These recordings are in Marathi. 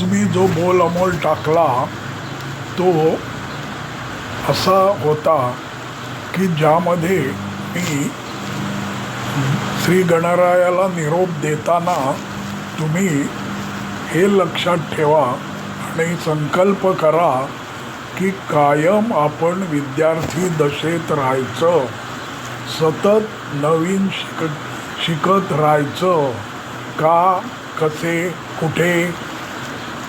आज मी जो बोल अमोल टाकला तो असा होता की ज्यामध्ये मी श्री गणरायाला निरोप देताना तुम्ही हे लक्षात ठेवा आणि संकल्प करा की कायम आपण विद्यार्थी दशेत राहायचं सतत नवीन शिक शिकत राहायचं का कसे कुठे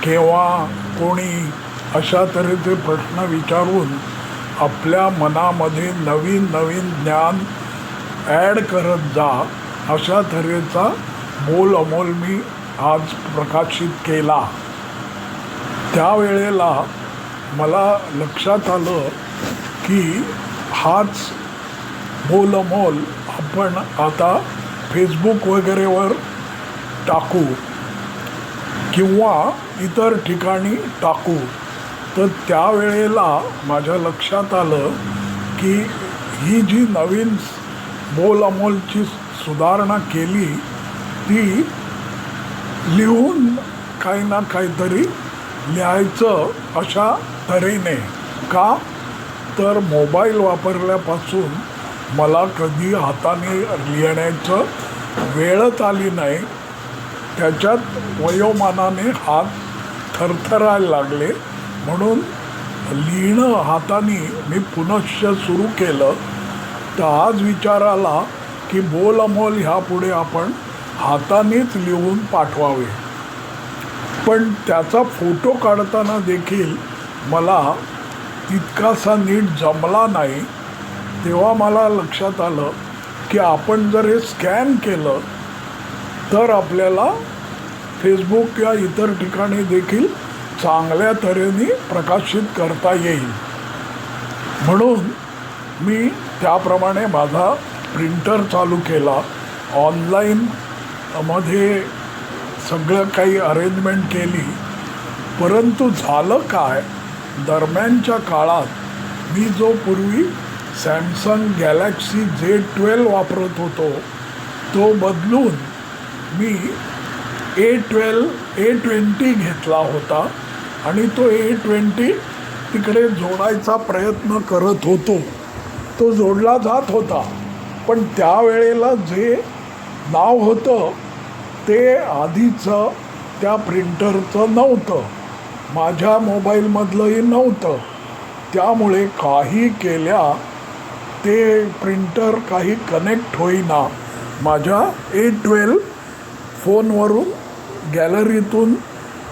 केव्हा कोणी अशा तऱ्हेचे प्रश्न विचारून आपल्या मनामध्ये नवीन नवीन ज्ञान ॲड करत जा अशा तऱ्हेचा बोल अमोल मी आज प्रकाशित केला. त्यावेळेला मला लक्षात आलं की हाच बोल अमोल आपण आता फेसबुक वगैरेवर टाकू. किंवा इतर ठिकाणी टाकू. तर त्यावेळेला माझ्या लक्षात आलं की ही जी नवीन बोल अमोलची सुधारणा केली ती लिहून काही ना काहीतरी लिहायचं अशा तऱ्हेने का? तर मोबाईल वापरल्यापासून मला कधी हाताने लिहिण्याचं वेळच आली नाही. त्याच्यात वयोमानाने हात थरथरायला लागले. म्हणून लिहिणं हाताने मी पुनश्च सुरू केलं. तर आज विचार आला की बोल अमोल ह्यापुढे आपण हातानेच लिहून पाठवावे. पण त्याचा फोटो काढताना देखील मला तितकासा नीट जमला नाही. तेव्हा मला लक्षात आलं की आपण जर हे स्कॅन केलं तर आपल्याला फेसबुक किंवा इतर ठिकाणी देखील चांगल्या तऱ्हेने प्रकाशित करता येईल. म्हणून मी त्याप्रमाणे माझा प्रिंटर चालू केला. ऑनलाईनमध्ये सगळं काही अरेंजमेंट केली. परंतु झालं काय? दरम्यानच्या काळात मी जो पूर्वी सॅमसंग गॅलॅक्सी जे ट्वेल्व वापरत होतो तो बदलून मी ए ट्वेल्व ए ट्वेंटी घेतला होता आणि तो ए ट्वेंटी तिकडे जोडायचा प्रयत्न करत होतो. तो जोडला जात होता. पण त्यावेळेला जे नाव होतं ते आधीचं त्या प्रिंटरचं नव्हतं. माझ्या मोबाईलमधलंही नव्हतं. त्यामुळे काही केल्या ते प्रिंटर काही कनेक्ट होईना. माझ्या ए ट्वेल्व फोनवरून गॅलरीतून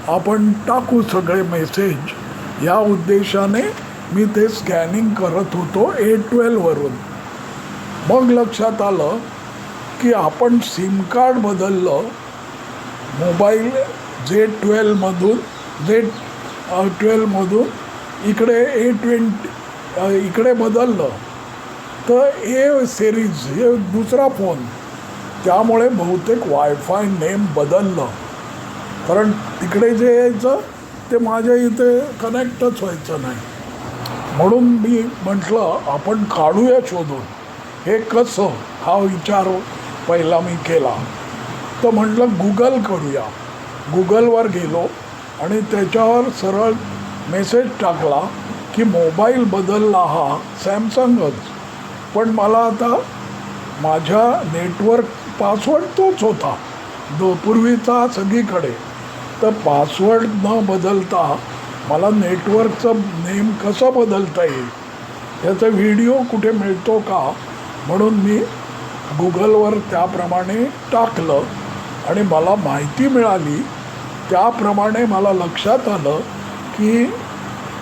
आपण टाकू सगळे मेसेज या उद्देशाने मी ते स्कॅनिंग करत होतो ए ट्वेल्ववरून मग लक्षात आलं की आपण सिम कार्ड बदललं. मोबाईल जे ट्वेल्वमधून जे ट्वेल्वमधून इकडे ए ट्वेंटी इकडे बदललं. तर ए सिरीज हे दुसरा फोन त्यामुळे बहुतेक वायफाय नेम बदललं. कारण तिकडे जे यायचं ते माझ्या इथे कनेक्टच व्हायचं नाही. म्हणून मी म्हटलं आपण काढूया शोधून. हे कसं? हा विचार पहिला मी केला. तर म्हटलं गुगल करूया. गुगलवर गेलो आणि त्याच्यावर सरळ मेसेज टाकला की मोबाईल बदलला हा सॅमसंगच पण मला आता माझ्या नेटवर्क पासवर्ड तोच होता. दो पूर्वीचा सगळीकडे. तर पासवर्ड न बदलता मला नेटवर्कचं नेम कसं बदलता येईल? याचा व्हिडिओ कुठे मिळतो का? म्हणून मी गुगलवर त्याप्रमाणे टाकलं. आणि मला माहिती मिळाली. त्याप्रमाणे मला लक्षात आलं की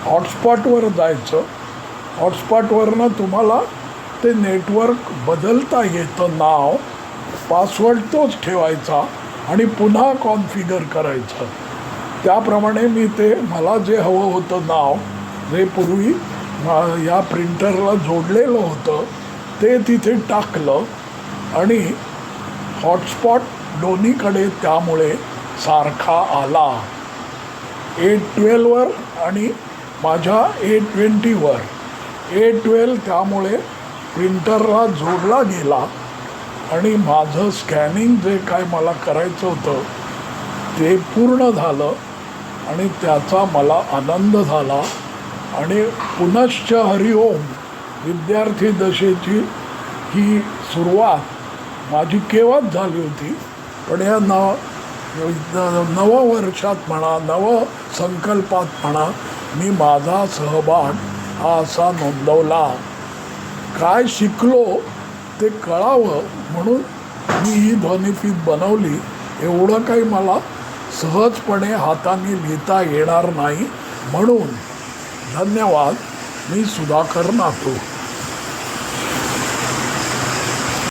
हॉटस्पॉटवर जायचं. हॉटस्पॉटवरनं तुम्हाला ते नेटवर्क बदलता येतं नाव पासवर्ड तोच ठेवायचा आणि पुन्हा कॉन्फिगर करायचं. त्याप्रमाणे मी ते मला जे हवं होतं नाव जे पूर्वी या प्रिंटरला जोडलेलं होतं ते तिथे टाकलं आणि हॉटस्पॉट दोन्हीकडे त्यामुळे सारखा आला. ए ट्वेल्ववर आणि माझ्या ए ट्वेंटीवर ए ट्वेल्व त्यामुळे प्रिंटरला जोडला गेला आणि माझं स्कॅनिंग जे काय मला करायचं होतं ते पूर्ण झालं आणि त्याचा मला आनंद झाला. आणि पुनश्च हरिओम विद्यार्थी दशेची ही सुरुवात माझी केव्हाच झाली होती? पण या नव नववर्षात म्हणा नव संकल्पात म्हणा मी माझा सहभाग हा असा नोंदवला. काय शिकलो ते कळावं म्हणून मी ही ध्वनिफीत बनवली. एवढं काही मला सहजपणे हाताने लिहिता येणार नाही. म्हणून धन्यवाद. मी सुधाकर नातू.